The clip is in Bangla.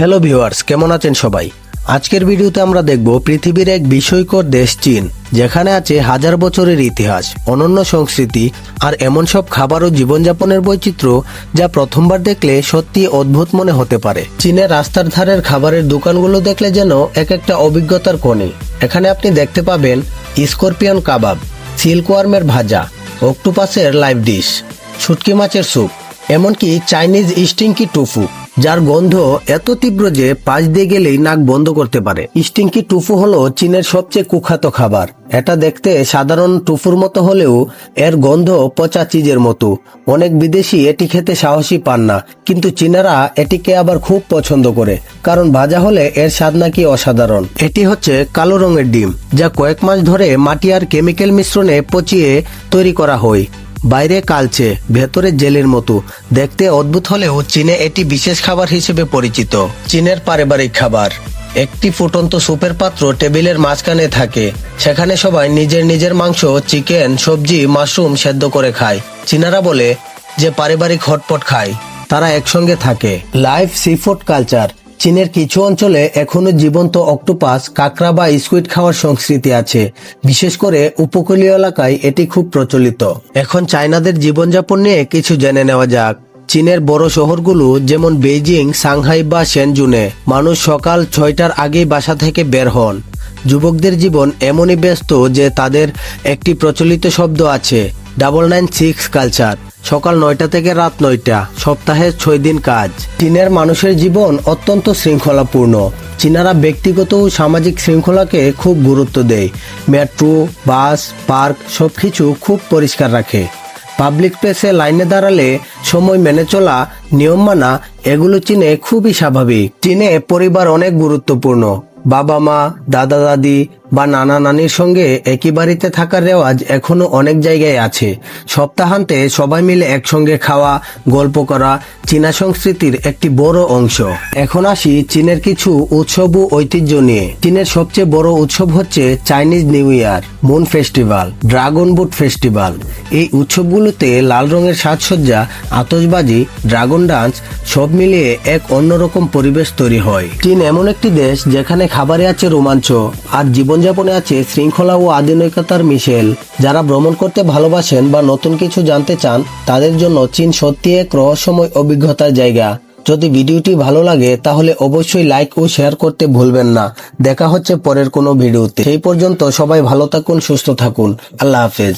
হ্যালো ভিউয়ার্স কেমন আছেন সবাই? আজকের ভিডিওতে আমরা দেখব পৃথিবীর এক বিস্ময়কর দেশ চীন, যেখানে আছে হাজার বছরের ইতিহাস, অনন্য সংস্কৃতি আর এমন সব খাবার ও জীবনযাপনের বৈচিত্র্য যা প্রথমবার দেখলে সত্যি অদ্ভুত মনে হতে পারে। চীনের রাস্তার ধারের খাবারের দোকানগুলো দেখলে যেন এক একটা অভিজ্ঞতার কোণে। এখানে আপনি দেখতে পাবেন স্করপিয়ন কাবাব, সিল্কওয়ার্মের ভাজা, অক্টোপাসের লাইভ ডিশ, শুটকি মাছের স্যুপ, এমনকি চাইনিজ স্টিংকি টুফু। যার গন্ধ এত তীব্র যে পাশ দিয়ে গেলেই নাক বন্ধ করতে পারে। স্টিংকি টুফু হলো চীনের সবচেয়ে কুখ্যাত খাবার। এটা দেখতে সাধারণ টুফুর মতো হলেও এর গন্ধ পচা চিজের মতো। অনেক বিদেশি এটি খেতে সাহসী পান না, কিন্তু চীনারা এটিকে আবার খুব পছন্দ করে, কারণ ভাজা হলে এর স্বাদ নাকি অসাধারণ। এটি হচ্ছে কালো রঙের ডিম, যা কয়েক মাস ধরে মাটি আর কেমিক্যাল মিশ্রণে পচিয়ে তৈরি করা হয়। বাইরে কালচে, ভেতরে জেলের মতো। দেখতে অদ্ভুত হলেও চীনে এটি বিশেষ খাবার হিসেবে পরিচিত। চীনের পারিবারিক খাবার। একটি ফুটন্ত স্যুপের পাত্র টেবিলের মাঝখানে থাকে। সেখানে সবাই নিজের নিজের মাংস, চিকেন, সবজি, মাশরুম সেদ্ধ করে খায়। চীনারা বলে যে পারিবারিক হটপট খায়। তারা একসঙ্গে থাকে। Live seafood culture. চীনের কিছু অঞ্চলে এখনও জীবন্ত অক্টোপাস, কাঁকড়া বা স্কুইড খাওয়ার সংস্কৃতি আছে। বিশেষ করে উপকূলীয় এলাকায় এটি খুব প্রচলিত। এখন চায়নাদের জীবনযাপন নিয়ে কিছু জেনে নেওয়া যাক। চীনের বড় শহরগুলো যেমন বেইজিং, সাংহাই বা সেনজুনে, মানুষ সকাল ছয়টার আগেই বাসা থেকে বের হন। যুবকদের জীবন এমনই ব্যস্ত যে তাদের একটি প্রচলিত শব্দ আছে ডাবল নাইন সিক্স কালচার সকাল নয়টা থেকে রাত নয়টা, সপ্তাহে ছয় দিন কাজ। চীনের মানুষের জীবন অত্যন্ত শৃঙ্খলাপূর্ণ। চীনারা ব্যক্তিগত ও সামাজিক শৃঙ্খলাকে খুব গুরুত্ব দেয়। মেট্রো, বাস, পার্ক সবকিছু খুব পরিষ্কার রাখে। পাবলিক প্লেসে লাইনে দাঁড়ালে সময় মেনে চলা, নিয়ম মানা, এগুলো চীনে খুবই স্বাভাবিক। চীনে পরিবার অনেক গুরুত্বপূর্ণ। বাবা মা দাদা দাদি বা নানা নানির সঙ্গে একই বাড়িতে থাকার রেওয়াজ এখনও অনেক জায়গায় আছে। সপ্তাহান্তে সবাই মিলে একসঙ্গে খাওয়া, গল্প করা চীনা সংস্কৃতির একটি বড় অংশ। এখন আসি চীনের কিছু উৎসব ও ঐতিহ্য নিয়ে। চীনের সবচেয়ে বড় উৎসব হচ্ছে Chinese new year, moon festival dragon boat festival এই উৎসবগুলোতে লাল রঙের সাজসজ্জা আতসবাজি ড্রাগন ডান্স সব মিলিয়ে এক অন্যরকম পরিবেশ তৈরি হয়। চীন এমন একটি দেশ যেখানে খাবারে আছে রোমাঞ্চ আর জীবনযাপনে আছে শৃঙ্খলা ও আধুনিকতার মিশেল। যারা ভ্রমণ করতে ভালোবাসেন বা নতুন কিছু জানতে চান, তাদের জন্য চীন সত্যি এক রহস্যময় অভিজ্ঞতার জায়গা। যদি ভিডিওটি ভালো লাগে, তাহলে অবশ্যই লাইক ও শেয়ার করতে ভুলবেন না। দেখা হচ্ছে পরের কোনো ভিডিওতে। সেই পর্যন্ত সবাই ভালো থাকুন, সুস্থ থাকুন। আল্লাহ হাফেজ।